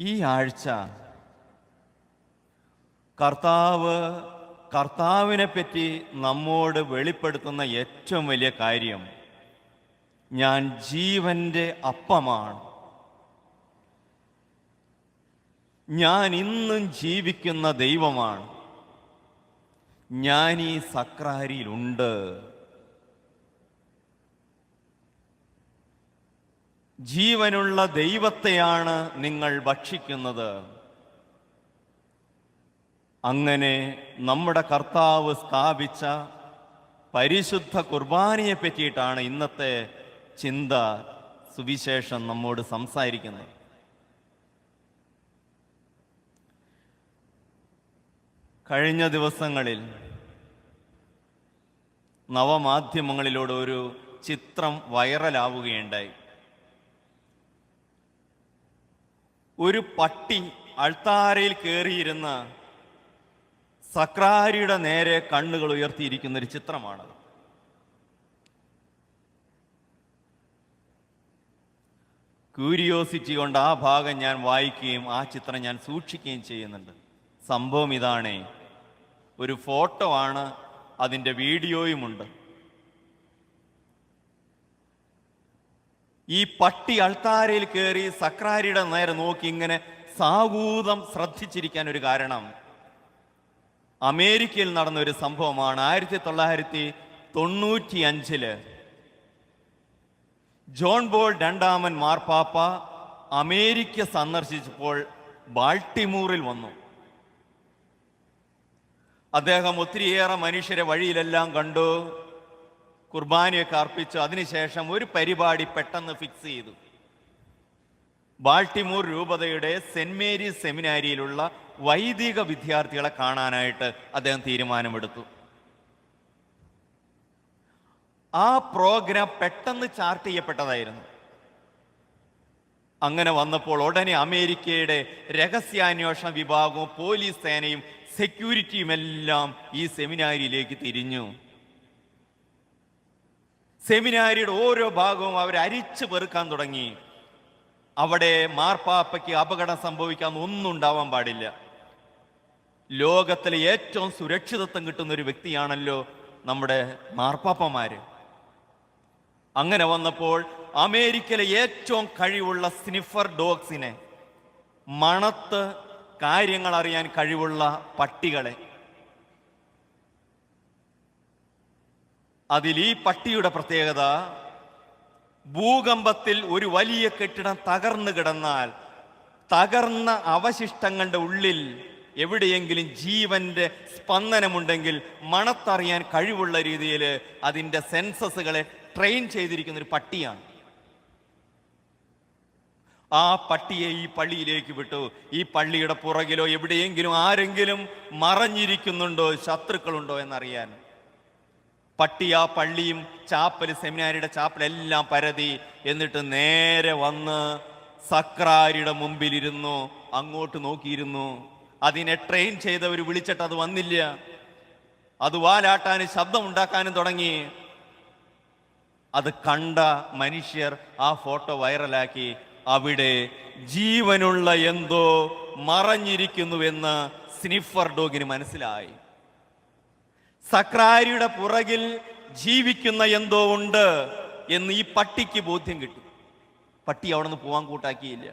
ഈ ആഴ്ച കർത്താവ് കർത്താവിനെ പറ്റി നമ്മോട് വെളിപ്പെടുത്തുന്ന ഏറ്റവും വലിയ കാര്യം ഞാൻ ജീവന്റെ അപ്പമാണ്. ഞാൻ ഇന്നും ജീവിക്കുന്ന ദൈവമാണ്. ഞാൻ ഈ സക്രാരിയിലുണ്ട്. ജീവനുള്ള ദൈവത്തെയാണ് നിങ്ങൾ ഭക്ഷിക്കുന്നത്. അങ്ങനെ നമ്മുടെ കർത്താവ് സ്ഥാപിച്ച പരിശുദ്ധ കുർബാനയെ പറ്റിയിട്ടാണ് ഇന്നത്തെ ചിന്ത സുവിശേഷം നമ്മോട് സംസാരിക്കുന്നത്. കഴിഞ്ഞ ദിവസങ്ങളിൽ നവമാധ്യമങ്ങളിലൂടെ ഒരു ചിത്രം വൈറലാവുകയുണ്ടായി. ഒരു പട്ടി അൾത്താരയിൽ കയറിയിരുന്ന സക്രാരിയുടെ നേരെ കണ്ണുകൾ ഉയർത്തിയിരിക്കുന്ന ഒരു ചിത്രമാണത് ക്യൂരിയോസിറ്റി കൊണ്ട് ആ ഭാഗം ഞാൻ വായിക്കുകയും ആ ചിത്രം ഞാൻ സൂക്ഷിക്കുകയും ചെയ്യുന്നുണ്ട്. സംഭവം ഇതാണേ. ഒരു ഫോട്ടോ ആണ് അതിന്റെ വീഡിയോയുമുണ്ട് ഈ പട്ടി അൾത്താരയിൽ കയറി സക്രാരിയുടെ നേരെ നോക്കി ഇങ്ങനെ സാഗൂതം ശ്രദ്ധിച്ചിരിക്കാൻ ഒരു കാരണം. അമേരിക്കയിൽ നടന്ന ഒരു സംഭവമാണ്. ആയിരത്തി തൊള്ളായിരത്തി തൊണ്ണൂറ്റി അഞ്ചിൽ ജോൺ ബോൾ രണ്ടാമൻ മാർപ്പാപ്പ അമേരിക്ക സന്ദർശിച്ചപ്പോൾ ബാൾട്ടിമൂറിൽ വന്നു. അദ്ദേഹം ഒത്തിരിയേറെ മനുഷ്യരെ വഴിയിലെല്ലാം കണ്ടു. കുർബാനയൊക്കെ അർപ്പിച്ചു. അതിനുശേഷം ഒരു പരിപാടി പെട്ടെന്ന് ഫിക്സ് ചെയ്തു. ബാൾട്ടിമൂർ രൂപതയുടെ സെന്റ് മേരീസ് സെമിനാരിയിലുള്ള വൈദിക വിദ്യാർത്ഥികളെ കാണാനായിട്ട് അദ്ദേഹം തീരുമാനമെടുത്തു. ആ പ്രോഗ്രാം പെട്ടെന്ന് ചാർട്ട് ചെയ്യപ്പെട്ടതായിരുന്നു. അങ്ങനെ വന്നപ്പോൾ ഉടനെ അമേരിക്കയുടെ രഹസ്യാന്വേഷണ വിഭാഗവും പോലീസ് സേനയും സെക്യൂരിറ്റിയും എല്ലാം ഈ സെമിനാരിയിലേക്ക് തിരിഞ്ഞു. സെമിനാരിയുടെ ഓരോ ഭാഗവും അവർ അരിച്ചു പെറുക്കാൻ തുടങ്ങി. അവിടെ മാർപ്പാപ്പയ്ക്ക് അപകടം സംഭവിക്കാൻ ഒന്നും ഉണ്ടാവാൻ പാടില്ല. ലോകത്തിലെ ഏറ്റവും സുരക്ഷിതത്വം കിട്ടുന്ന ഒരു വ്യക്തിയാണല്ലോ നമ്മുടെ മാർപ്പാപ്പമാര്. അങ്ങനെ വന്നപ്പോൾ അമേരിക്കയിലെ ഏറ്റവും കഴിവുള്ള സ്നിഫർ ഡോഗ്സിനെ മണത്ത് കാര്യങ്ങൾ അറിയാൻ കഴിവുള്ള പട്ടികളെ അതിൽ ഈ പട്ടിയുടെ പ്രത്യേകത ഭൂകമ്പത്തിൽ ഒരു വലിയ കെട്ടിടം തകർന്നു കിടന്നാൽ തകർന്ന അവശിഷ്ടങ്ങളുടെ ഉള്ളിൽ എവിടെയെങ്കിലും ജീവന്റെ സ്പന്ദനമുണ്ടെങ്കിൽ മണത്തറിയാൻ കഴിവുള്ള രീതിയിൽ അതിന്റെ സെൻസസുകളെ ട്രെയിൻ ചെയ്തിരിക്കുന്ന ഒരു പട്ടിയാണ്. ആ പട്ടിയെ ഈ പള്ളിയിലേക്ക് വിട്ടു. ഈ പള്ളിയുടെ പുറകിലോ എവിടെയെങ്കിലും ആരെങ്കിലും മറഞ്ഞിരിക്കുന്നുണ്ടോ ശത്രുക്കളുണ്ടോ എന്നറിയാൻ. പട്ടി ആ പള്ളിയും ചാപ്പൽ സെമിനാരിയുടെ ചാപ്പലെല്ലാം പരതി എന്നിട്ട് നേരെ വന്ന് സക്രാരിയുടെ മുമ്പിലിരുന്നു അങ്ങോട്ട് നോക്കിയിരുന്നു. അതിനെ ട്രെയിൻ ചെയ്തവർ വിളിച്ചിട്ട് അത് വന്നില്ല. അത് വാലാട്ടാനും ശബ്ദം ഉണ്ടാക്കാനും തുടങ്ങി. അത് കണ്ട മനുഷ്യർ ആ ഫോട്ടോ വൈറലാക്കി. അവിടെ ജീവനുള്ള എന്തോ മറഞ്ഞിരിക്കുന്നുവെന്ന് സ്നിഫർ ഡോഗിന് മനസ്സിലായി. സക്രാരിയുടെ പുറകിൽ ജീവിക്കുന്ന എന്തോ ഉണ്ട് എന്ന് ഈ പട്ടിക്ക് ബോധ്യം കിട്ടി. പട്ടി അവിടെ നിന്ന് പോവാൻ കൂട്ടാക്കിയില്ല.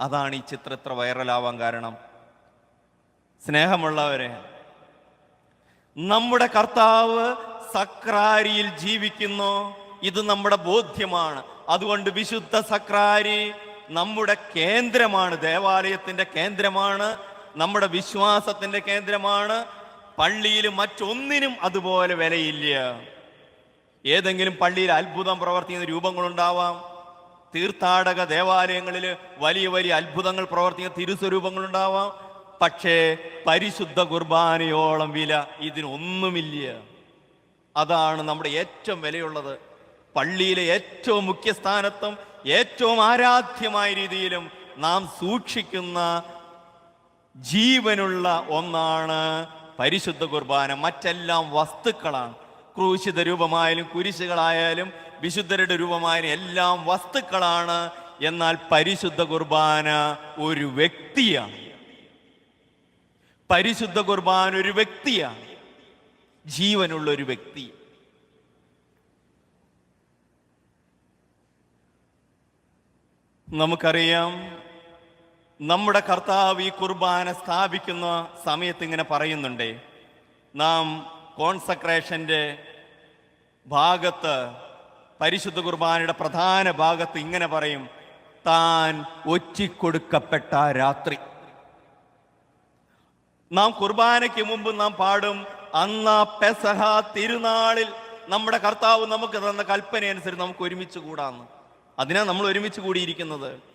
അതാണ് ഈ ചിത്രം ഇത്ര വൈറലാവാൻ കാരണം. സ്നേഹമുള്ളവരെ നമ്മുടെ കർത്താവ് സക്രാരിയിൽ ജീവിക്കുന്നു. ഇത് നമ്മുടെ ബോധ്യമാണ്. അതുകൊണ്ട് വിശുദ്ധ സക്രാരി നമ്മുടെ കേന്ദ്രമാണ്. ദേവാലയത്തിന്റെ കേന്ദ്രമാണ്. നമ്മുടെ വിശ്വാസത്തിന്റെ കേന്ദ്രമാണ്. പള്ളിയിൽ മറ്റൊന്നിനും അതുപോലെ വിലയില്ല. ഏതെങ്കിലും പള്ളിയിൽ അത്ഭുതം പ്രവർത്തിക്കുന്ന രൂപങ്ങളുണ്ടാവാം. തീർത്ഥാടക ദേവാലയങ്ങളിൽ വലിയ വലിയ അത്ഭുതങ്ങൾ പ്രവർത്തിക്കുന്ന തിരുസ്വരൂപങ്ങളുണ്ടാവാം. പക്ഷേ പരിശുദ്ധ കുർബാനയോളം വില ഇതിനൊന്നുമില്ല. അതാണ് നമ്മുടെ ഏറ്റവും വിലയുള്ളത്. പള്ളിയിലെ ഏറ്റവും മുഖ്യസ്ഥാനത്തും ഏറ്റവും ആരാധ്യമായ രീതിയിലും നാം സൂക്ഷിക്കുന്ന ജീവനുള്ള ഒന്നാണ് പരിശുദ്ധ കുർബാന മറ്റെല്ലാം വസ്തുക്കളാണ്. ക്രൂശിത രൂപമായാലും കുരിശുകളായാലും വിശുദ്ധരുടെ രൂപമായാലും എല്ലാം വസ്തുക്കളാണ്. എന്നാൽ പരിശുദ്ധ കുർബാന ഒരു വ്യക്തിയാണ്. പരിശുദ്ധ കുർബാന ഒരു വ്യക്തിയാണ്. ജീവനുള്ള ഒരു വ്യക്തി. നമുക്കറിയാം നമ്മുടെ കർത്താവ് ഈ കുർബാന സ്ഥാപിക്കുന്ന സമയത്ത് ഇങ്ങനെ പറയുന്നുണ്ട്. നാം കോൺസക്രേഷന്റെ ഭാഗത്ത് പരിശുദ്ധ കുർബാനയുടെ പ്രധാന ഭാഗത്ത് ഇങ്ങനെ പറയും താൻ ഒറ്റിക്കൊടുക്കപ്പെട്ട രാത്രി. നാം കുർബാനയ്ക്ക് മുമ്പ് നാം പാടും അന്ന പെസഹ തിരുനാളിൽ നമ്മുടെ കർത്താവ് നമുക്ക് തന്ന കൽപ്പന അനുസരിച്ച് നമുക്ക് ഒരുമിച്ച് കൂടാന്ന്. അതിനാ നമ്മൾ ഒരുമിച്ച് കൂടിയിരിക്കുന്നത്.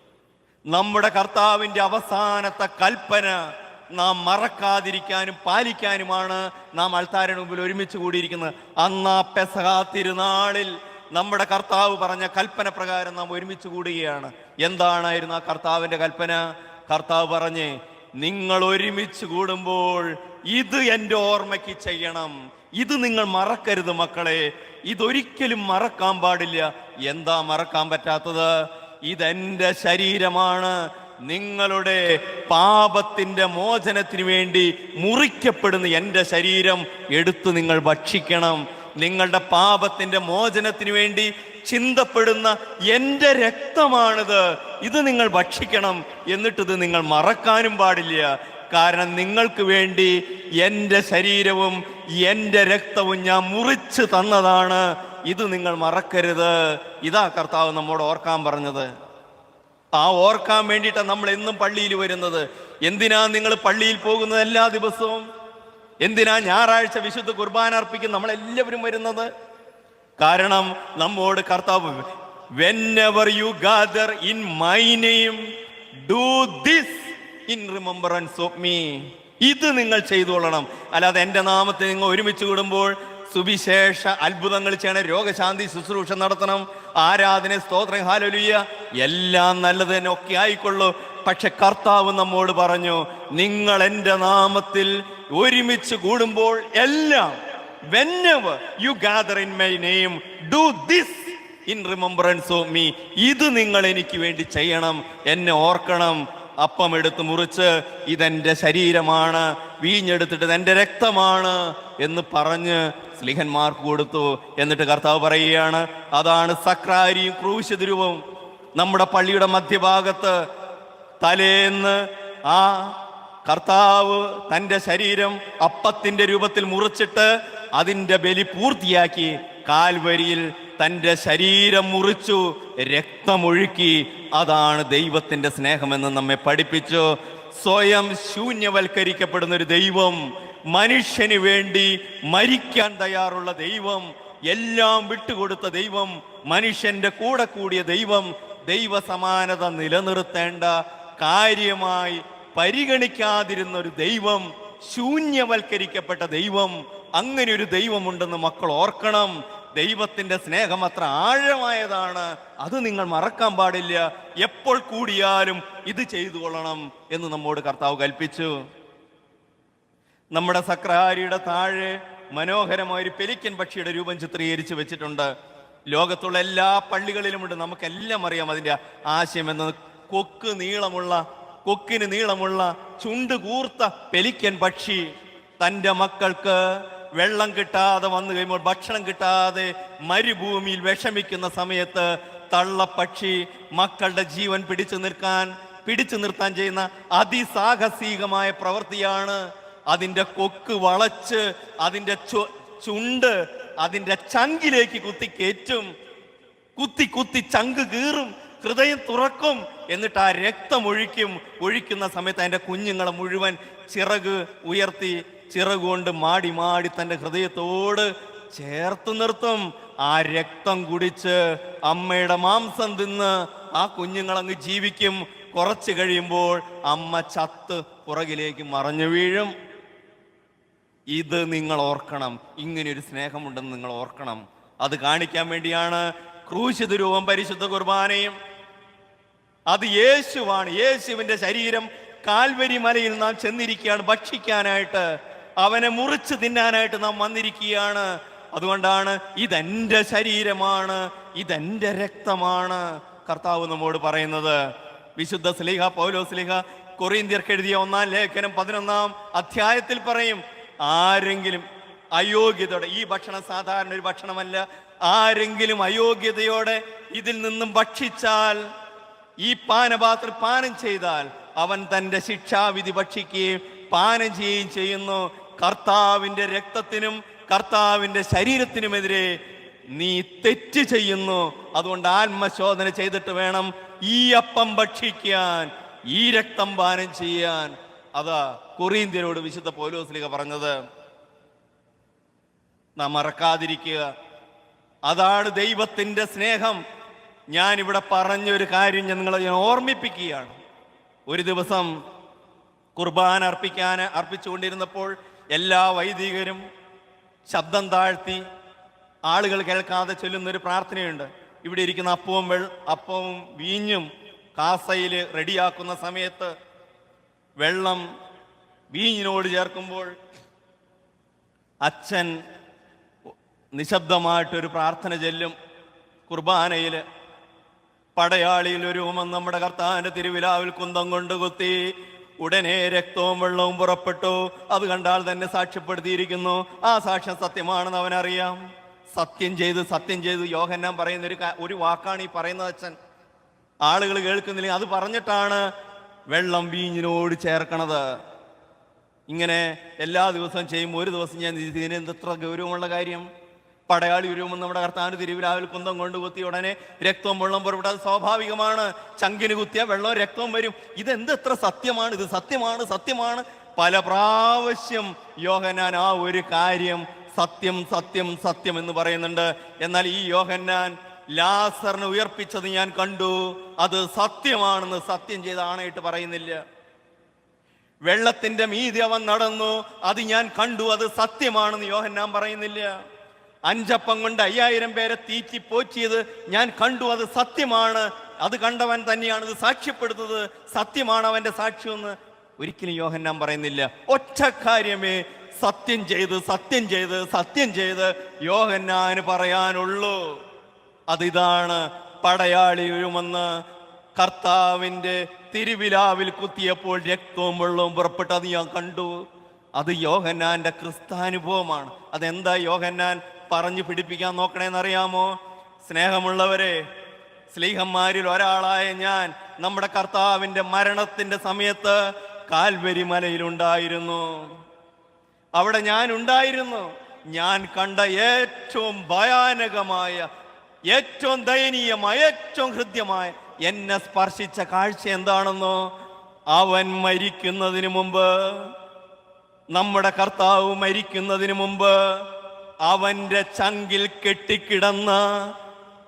നമ്മുടെ കർത്താവിന്റെ അവസാനത്തെ കൽപ്പന നാം മറക്കാതിരിക്കാനും പാലിക്കാനുമാണ് നാം അൾത്താരന് മുമ്പിൽ ഒരുമിച്ച് കൂടിയിരിക്കുന്നത്. അന്നാ പെസഹാ തിരുനാളിൽ നമ്മുടെ കർത്താവ് പറഞ്ഞ കൽപ്പന പ്രകാരം നാം ഒരുമിച്ച് കൂടുകയാണ്. എന്താണായിരുന്നു ആ കർത്താവിന്റെ കൽപ്പന? കർത്താവ് പറഞ്ഞ് നിങ്ങൾ ഒരുമിച്ച് കൂടുമ്പോൾ ഇത് എന്റെ ഓർമ്മയ്ക്ക് ചെയ്യണം. ഇത് നിങ്ങൾ മറക്കരുത് മക്കളെ. ഇതൊരിക്കലും മറക്കാൻ പാടില്ല. എന്താ മറക്കാൻ പറ്റാത്തത്? ഇതെന്റെ ശരീരമാണ്. നിങ്ങളുടെ പാപത്തിന്റെ മോചനത്തിന് വേണ്ടി മുറിക്കപ്പെടുന്ന എന്റെ ശരീരം എടുത്തു നിങ്ങൾ ഭക്ഷിക്കണം. നിങ്ങളുടെ പാപത്തിന്റെ മോചനത്തിന് വേണ്ടി ചിന്തപ്പെടുന്ന എന്റെ രക്തമാണിത്. ഇത് നിങ്ങൾ ഭക്ഷിക്കണം എന്നിട്ടിത് നിങ്ങൾ മറക്കാനും പാടില്ല. കാരണം നിങ്ങൾക്ക് വേണ്ടി എന്റെ ശരീരവും എന്റെ രക്തവും ഞാൻ മുറിച്ച് തന്നതാണ്. ഇത് നിങ്ങൾ മറക്കരുത്. ഇതാ കർത്താവ് നമ്മോട് ഓർക്കാൻ പറഞ്ഞത്. ആ ഓർക്കാൻ വേണ്ടിയിട്ടാണ് നമ്മൾ എന്നും പള്ളിയിൽ വരുന്നത്. എന്തിനാ നിങ്ങൾ പള്ളിയിൽ പോകുന്നത് എല്ലാ ദിവസവും? എന്തിനാ ഞായറാഴ്ച വിശുദ്ധ കുർബാന അർപ്പിക്കും നമ്മളെല്ലാവരും വരുന്നത്? കാരണം നമ്മോട് കർത്താവ് whenever you gather in my name do this in remembrance of me ഇത് നിങ്ങൾ ചെയ്തുകൊള്ളണം. അല്ലാതെ എന്റെ നാമത്തെ നിങ്ങൾ ഒരുമിച്ച് കൂടുമ്പോൾ സുവിശേഷ അത്ഭുതങ്ങൾ ചെയ്യണം രോഗശാന്തി ശുശ്രൂഷ നടത്തണം. ആരാധന സ്തോത്രം ഹാലൊലിയ എല്ലാം നല്ലത് തന്നെ ഒക്കെ ആയിക്കൊള്ളൂ. പക്ഷെ കർത്താവ് നമ്മോട് പറഞ്ഞു നിങ്ങൾ എന്റെ നാമത്തിൽ ഒരുമിച്ച് കൂടുമ്പോൾ എല്ലാം വെന്നവ് you gather in my name do this in remembrance of me. ഇത് നിങ്ങൾ എനിക്ക് വേണ്ടി ചെയ്യണം. എന്നെ ഓർക്കണം. അപ്പം എടുത്ത് മുറിച്ച് ഇതെന്റെ ശരീരമാണ് വീഞ്ഞെടുത്തിട്ട് ഇതെന്റെ രക്തമാണ് എന്ന് പറഞ്ഞ് സ്ലിഹന്മാർക്ക് കൊടുത്തു. എന്നിട്ട് കർത്താവ് പറയുകയാണ് അതാണ് സക്രാരിയും ക്രൂശതിരുവും നമ്മുടെ പള്ളിയുടെ മധ്യഭാഗത്ത്. തലേന്ന് ആ കർത്താവ് തന്റെ ശരീരം അപ്പത്തിന്റെ രൂപത്തിൽ മുറിച്ചിട്ട് അതിന്റെ ബലി പൂർത്തിയാക്കി കാൽവരിയിൽ തന്റെ ശരീരം മുറിച്ചു രക്തമൊഴുക്കി അതാണ് ദൈവത്തിന്റെ സ്നേഹമെന്ന് നമ്മെ പഠിപ്പിച്ചു. സ്വയം ശൂന്യവൽക്കരിക്കപ്പെടുന്ന ഒരു ദൈവം മനുഷ്യന് വേണ്ടി മരിക്കാൻ തയ്യാറുള്ള ദൈവം എല്ലാം വിട്ടുകൊടുത്ത ദൈവം മനുഷ്യന്റെ കൂടെ കൂടിയ ദൈവം ദൈവസമാനത നിലനിർത്തേണ്ട കാര്യമായി പരിഗണിക്കാതിരുന്ന ഒരു ദൈവം ശൂന്യവൽക്കരിക്കപ്പെട്ട ദൈവം അങ്ങനെ ഒരു ദൈവമുണ്ടെന്ന് മക്കൾ ഓർക്കണം. ദൈവത്തിന്റെ സ്നേഹം അത്ര ആഴമായതാണ്. അത് നിങ്ങൾ മറക്കാൻ പാടില്ല. എപ്പോൾ കൂടിയാലും ഇത് ചെയ്തു കൊള്ളണം എന്ന് നമ്മോട് കർത്താവ് കൽപ്പിച്ചു. നമ്മുടെ സക്രഹാരിയുടെ താഴെ മനോഹരമായ ഒരു പെലിക്കൻ പക്ഷിയുടെ രൂപം ചിത്രീകരിച്ച് വെച്ചിട്ടുണ്ട്. ലോകത്തുള്ള എല്ലാ പള്ളികളിലുമുണ്ട്. നമുക്കെല്ലാം അറിയാം അതിന്റെ ആശയം എന്നത്. കൊക്ക് നീളമുള്ള കൊക്കിന് നീളമുള്ള ചുണ്ട് കൂർത്ത പെലിക്കൻ പക്ഷി. തന്റെ മക്കൾക്ക് വെള്ളം കിട്ടാതെ വന്നു കഴിയുമ്പോൾ ഭക്ഷണം കിട്ടാതെ മരുഭൂമിയിൽ വിഷമിക്കുന്ന സമയത്ത് തള്ളപ്പക്ഷി മക്കളുടെ ജീവൻ പിടിച്ചു നിൽക്കാൻ പിടിച്ചു നിർത്താൻ ചെയ്യുന്ന അതിസാഹസികമായ പ്രവൃത്തിയാണ്. അതിന്റെ കൊക്ക് വളച്ച് അതിന്റെ ചുണ്ട് അതിന്റെ ചങ്കിലേക്ക് കുത്തി കയറ്റും കുത്തി കുത്തി ചങ്ക് കീറും ഹൃദയം തുറക്കും എന്നിട്ട് ആ രക്തം ഒഴിക്കും. ഒഴിക്കുന്ന സമയത്ത് അതിന്റെ കുഞ്ഞുങ്ങളെ മുഴുവൻ ചിറക് ഉയർത്തി ചിറകുകൊണ്ട് മാടി മാടി തന്റെ ഹൃദയത്തോട് ചേർത്ത് നിർത്തും. ആ രക്തം കുടിച്ച് അമ്മയുടെ മാംസം തിന്ന് ആ കുഞ്ഞുങ്ങളങ്ങ് ജീവിക്കും. കുറച്ച് കഴിയുമ്പോൾ അമ്മ ചത്ത് പുറകിലേക്ക് മറഞ്ഞു വീഴും. ഇത് നിങ്ങൾ ഓർക്കണം. ഇങ്ങനെ ഒരു സ്നേഹമുണ്ടെന്ന് നിങ്ങൾ ഓർക്കണം. അത് കാണിക്കാൻ വേണ്ടിയാണ് ക്രൂശിത രൂപം പരിശുദ്ധ കുർബാനയും. അത് യേശുവാണ്. യേശുവിന്റെ ശരീരം കാൽവരി മലയിൽ നാം ചെന്നിരിക്കുകയാണ് ഭക്ഷിക്കാനായിട്ട്. അവനെ മുറിച്ച് തിന്നാനായിട്ട് നാം വന്നിരിക്കുകയാണ്. അതുകൊണ്ടാണ് ഇതെന്റെ ശരീരമാണ് ഇതെന്റെ രക്തമാണ്. കർത്താവ് നമ്മോട് പറയുന്നത് വിശുദ്ധ സ്ലിഹ പൗലോ സ്ലിഹ കൊറിയന്തിയർക്ക് എഴുതിയ ഒന്നാം ലേഖനം പതിനൊന്നാം അധ്യായത്തിൽ പറയും ആരെങ്കിലും അയോഗ്യതയോടെ ഈ ഭക്ഷണം സാധാരണ ഒരു ഭക്ഷണമല്ല ആരെങ്കിലും അയോഗ്യതയോടെ ഇതിൽ നിന്നും ഭക്ഷിച്ചാൽ ഈ പാനപാത്രം പാനം ചെയ്താൽ അവൻ തന്റെ ശിക്ഷാവിധി ഭക്ഷിക്കുകയും പാനം ചെയ്യുകയും ചെയ്യുന്നു. കർത്താവിന്റെ രക്തത്തിനും കർത്താവിന്റെ ശരീരത്തിനുമെതിരെ നീ തെറ്റ് ചെയ്യുന്നു. അതുകൊണ്ട് ആത്മശോധന ചെയ്തിട്ട് വേണം ഈ അപ്പം ഭക്ഷിക്കാൻ ഈ രക്തം പാനം ചെയ്യാൻ. അതാ കൊറീന്ത്യരോട് വിശുദ്ധ പൗലോസ്ലിക പറഞ്ഞത്. നാം മറക്കാതിരിക്കുക. അതാണ് ദൈവത്തിന്റെ സ്നേഹം. ഞാനിവിടെ പറഞ്ഞൊരു കാര്യം ഞാൻ നിങ്ങളെ ഞാൻ ഓർമ്മിപ്പിക്കുകയാണ്. ഒരു ദിവസം കുർബാന അർപ്പിക്കാൻ അർപ്പിച്ചുകൊണ്ടിരുന്നപ്പോൾ എല്ലാ വൈദികരും ശബ്ദം താഴ്ത്തി ആളുകൾ കേൾക്കാതെ ചൊല്ലുന്നൊരു പ്രാർത്ഥനയുണ്ട്. ഇവിടെ ഇരിക്കുന്ന അപ്പവും വെൾ അപ്പവും വീഞ്ഞും കാസയിൽ റെഡിയാക്കുന്ന സമയത്ത് വെള്ളം വീഞ്ഞിനോട് ചേർക്കുമ്പോൾ അച്ഛൻ നിശബ്ദമായിട്ടൊരു പ്രാർത്ഥന ചെല്ലും കുർബാനയിൽ. പടയാളിയിൽ ഒരു ഉമം നമ്മുടെ കർത്താവിന്റെ തിരുവിലാവിൽ കുന്തം കൊണ്ട് കുത്തി. ഉടനെ രക്തവും വെള്ളവും പുറപ്പെട്ടു. അത് കണ്ടാൽ തന്നെ സാക്ഷ്യപ്പെടുത്തിയിരിക്കുന്നു. ആ സാക്ഷ്യം സത്യമാണെന്ന് അവനറിയാം. സത്യം ചെയ്ത് സത്യം ചെയ്ത് യോഹന്നാൻ പറയുന്ന ഒരു ഒരു വാക്കാണ് ഈ പറയുന്നത് അച്ഛൻ. ആളുകൾ കേൾക്കുന്നില്ല. അത് പറഞ്ഞിട്ടാണ് വെള്ളം വീഞ്ഞിനോട് ചേർക്കണത്. ഇങ്ങനെ എല്ലാ ദിവസവും ചെയ്യും ഒരു ദിവസം ഞാൻ ഇതിന് എന്തത്ര ഗൗരവമുള്ള കാര്യം. പടയാളി ഉരുവുമെന്ന് നമ്മുടെ കർത്താവിന് തിരുവിലാവിൽ കുന്തം കൊണ്ട് കുത്തി ഉടനെ രക്തവും വെള്ളം പുറപ്പെട്ടു അത് സ്വാഭാവികമാണ്. ചങ്കിന് കുത്തിയ വെള്ളവും രക്തവും വരും. ഇതെന്ത് എത്ര സത്യമാണ്? ഇത് സത്യമാണ് സത്യമാണ്. പല പ്രാവശ്യം യോഹന്നാൻ ആ ഒരു കാര്യം സത്യം സത്യം സത്യം എന്ന് പറയുന്നുണ്ട്. എന്നാൽ ഈ യോഹന്നാൻ ലാസറിനെ ഉയർപ്പിച്ചത് ഞാൻ കണ്ടു. അത് സത്യമാണെന്ന് സത്യം ചെയ്ത് പറയുന്നില്ല. വെള്ളത്തിന്റെ മീതി അവൻ നടന്നു. അത് ഞാൻ കണ്ടു. അത് സത്യമാണെന്ന് യോഹന്നാൻ പറയുന്നില്ല. അഞ്ചപ്പം കൊണ്ട് അയ്യായിരം പേരെ തീറ്റി പോറ്റിയത് ഞാൻ കണ്ടു. അത് സത്യമാണ്. അത് കണ്ടവൻ തന്നെയാണ് ഇത് സാക്ഷ്യപ്പെടുന്നത് സത്യമാണ് അവന്റെ സാക്ഷ്യമെന്ന് ഒരിക്കലും യോഹന്നാൻ പറയുന്നില്ല. ഒറ്റ കാര്യമേ സത്യം ചെയ്ത് സത്യം ചെയ്ത് സത്യം ചെയ്ത് യോഹന്നാന് പറയാനുള്ളൂ. അതിതാണ് പടയാളിയുമെന്ന് കർത്താവിന്റെ തിരുവിലാവിൽ കുത്തിയപ്പോൾ രക്തവും വെള്ളവും പുറപ്പെട്ടത് ഞാൻ കണ്ടു. അത് യോഹന്നാന്റെ ക്രിസ്താനുഭവമാണ്. അതെന്താ യോഹന്നാൻ? പറഞ്ഞു പിടിപ്പിക്കാൻ നോക്കണേന്നറിയാമോ? സ്നേഹമുള്ളവരെ സ്ലീഹന്മാരിൽ ഒരാളായ ഞാൻ നമ്മുടെ കർത്താവിന്റെ മരണത്തിന്റെ സമയത്ത് കാൽവരി മലയിലുണ്ടായിരുന്നു അവിടെ ഞാൻ ഉണ്ടായിരുന്നു. ഞാൻ കണ്ട ഏറ്റവും ഭയാനകമായ ഏറ്റവും ദയനീയമായ ഏറ്റവും ഹൃദ്യമായ എന്നെ സ്പർശിച്ച കാഴ്ച എന്താണെന്നോ? അവൻ മരിക്കുന്നതിന് മുമ്പ് നമ്മുടെ കർത്താവ് മരിക്കുന്നതിന് മുമ്പ് അവന്റെ ചങ്കിൽ കെട്ടിക്കിടന്ന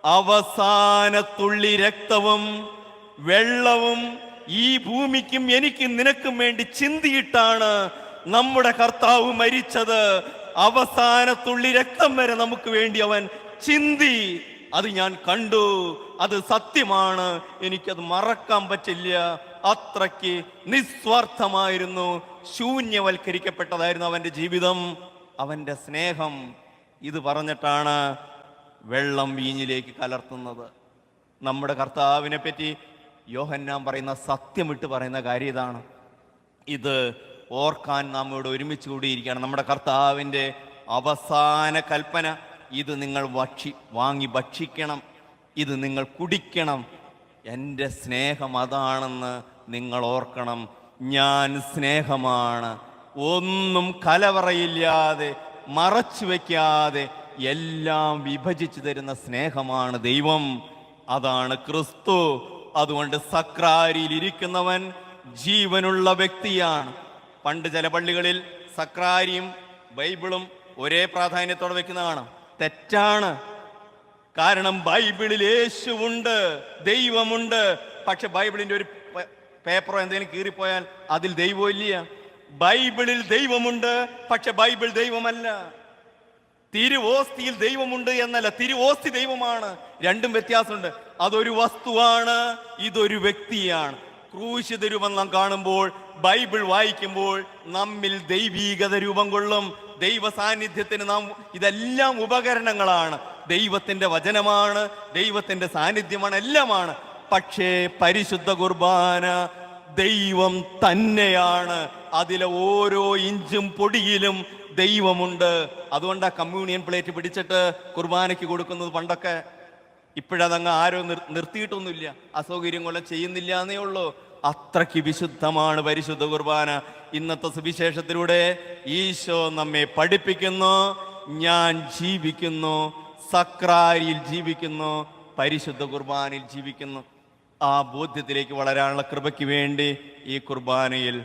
അവസാന തുള്ളി രക്തവും വെള്ളവും ഈ ഭൂമിക്കും എനിക്കും നിനക്കും വേണ്ടി ചിന്തിയിട്ടാണ് നമ്മുടെ കർത്താവ് മരിച്ചത്. അവസാന തുള്ളി രക്തം വരെ നമുക്ക് വേണ്ടി അവൻ ചിന്തി. അത് ഞാൻ കണ്ടു. അത് സത്യമാണ്. എനിക്കത് മറക്കാൻ പറ്റില്ല. അത്രയ്ക്ക് നിസ്വാർത്ഥമായിരുന്നു. ശൂന്യവൽക്കരിക്കപ്പെട്ടതായിരുന്നു അവന്റെ ജീവിതം. അവന്റെ സ്നേഹം. ഇത് പറഞ്ഞിട്ടാണ് വെള്ളം വീഞ്ഞിലേക്ക് കലർത്തുന്നത്. നമ്മുടെ കർത്താവിനെ പറ്റി യോഹന്നാൻ പറയുന്ന സത്യമിട്ട് പറയുന്ന കാര്യം ഇതാണ്. ഇത് ഓർക്കാൻ നാം ഇവിടെ ഒരുമിച്ച് കൂടിയിരിക്കുകയാണ്. നമ്മുടെ കർത്താവിന്റെ അവസാന കൽപ്പന ഇത് നിങ്ങൾ ഭക്ഷി വാങ്ങി ഭക്ഷിക്കണം. ഇത് നിങ്ങൾ കുടിക്കണം. എന്റെ സ്നേഹം അതാണെന്ന് നിങ്ങൾ ഓർക്കണം. ഞാൻ സ്നേഹമാണ്. ഒന്നും കലവറയില്ലാതെ മറച്ചു വയ്ക്കാതെ എല്ലാം വിഭജിച്ചു തരുന്ന സ്നേഹമാണ് ദൈവം. അതാണ് ക്രിസ്തു. അതുകൊണ്ട് സക്രാരിയിൽ ഇരിക്കുന്നവൻ ജീവനുള്ള വ്യക്തിയാണ്. പണ്ട് ചില പള്ളികളിൽ സക്രാരിയും ബൈബിളും ഒരേ പ്രാധാന്യത്തോടെ വെക്കുന്നതാണ്. തെറ്റാണ്. കാരണം ബൈബിളിൽ യേശുവുണ്ട് ദൈവമുണ്ട്. പക്ഷെ ബൈബിളിന്റെ ഒരു പേപ്പറോ എന്തെങ്കിലും കീറിപ്പോയാൽ അതിൽ ദൈവം ഇല്ല. ബൈബിളിൽ ദൈവമുണ്ട് പക്ഷെ ബൈബിൾ ദൈവമല്ല. തിരുവോസ്തിയിൽ ദൈവമുണ്ട് എന്നല്ല തിരുവോസ്തി ദൈവമാണ്. രണ്ടും വ്യത്യാസമുണ്ട്. അതൊരു വസ്തുവാണ് ഇതൊരു വ്യക്തിയാണ്. ക്രൂശിത രൂപം നാം കാണുമ്പോൾ ബൈബിൾ വായിക്കുമ്പോൾ നമ്മിൽ ദൈവീകത രൂപം കൊള്ളും. ദൈവ സാന്നിധ്യത്തിന് നാം ഇതെല്ലാം ഉപകരണങ്ങളാണ്. ദൈവത്തിന്റെ വചനമാണ് ദൈവത്തിന്റെ സാന്നിധ്യമാണ് എല്ലാമാണ്. പക്ഷേ പരിശുദ്ധ കുർബാന ദൈവം തന്നെയാണ്. അതിലെ ഓരോ ഇഞ്ചും പൊടിയിലും ദൈവമുണ്ട്. അതുകൊണ്ടാ കമ്മ്യൂണിയൻ പ്ലേറ്റ് പിടിച്ചിട്ട് കുർബാനയ്ക്ക് കൊടുക്കുന്നത് പണ്ടൊക്കെ. ഇപ്പോഴതങ്ങ് ആരോ നിർ നിർത്തിയിട്ടൊന്നുമില്ല. അസൗകര്യം കൊല്ലം ചെയ്യുന്നില്ല എന്നേ ഉള്ളൂ. അത്രയ്ക്ക് വിശുദ്ധമാണ് പരിശുദ്ധ കുർബാന. ഇന്നത്തെ സുവിശേഷത്തിലൂടെ ഈശോ നമ്മെ പഠിപ്പിക്കുന്നു ഞാൻ ജീവിക്കുന്നു സക്രാരിയിൽ ജീവിക്കുന്നു പരിശുദ്ധ കുർബാനയിൽ ജീവിക്കുന്നു. ആ ബോധ്യത്തിലേക്ക് വളരാനുള്ള കൃപയ്ക്ക് വേണ്ടി ഈ കുർബാനയിൽ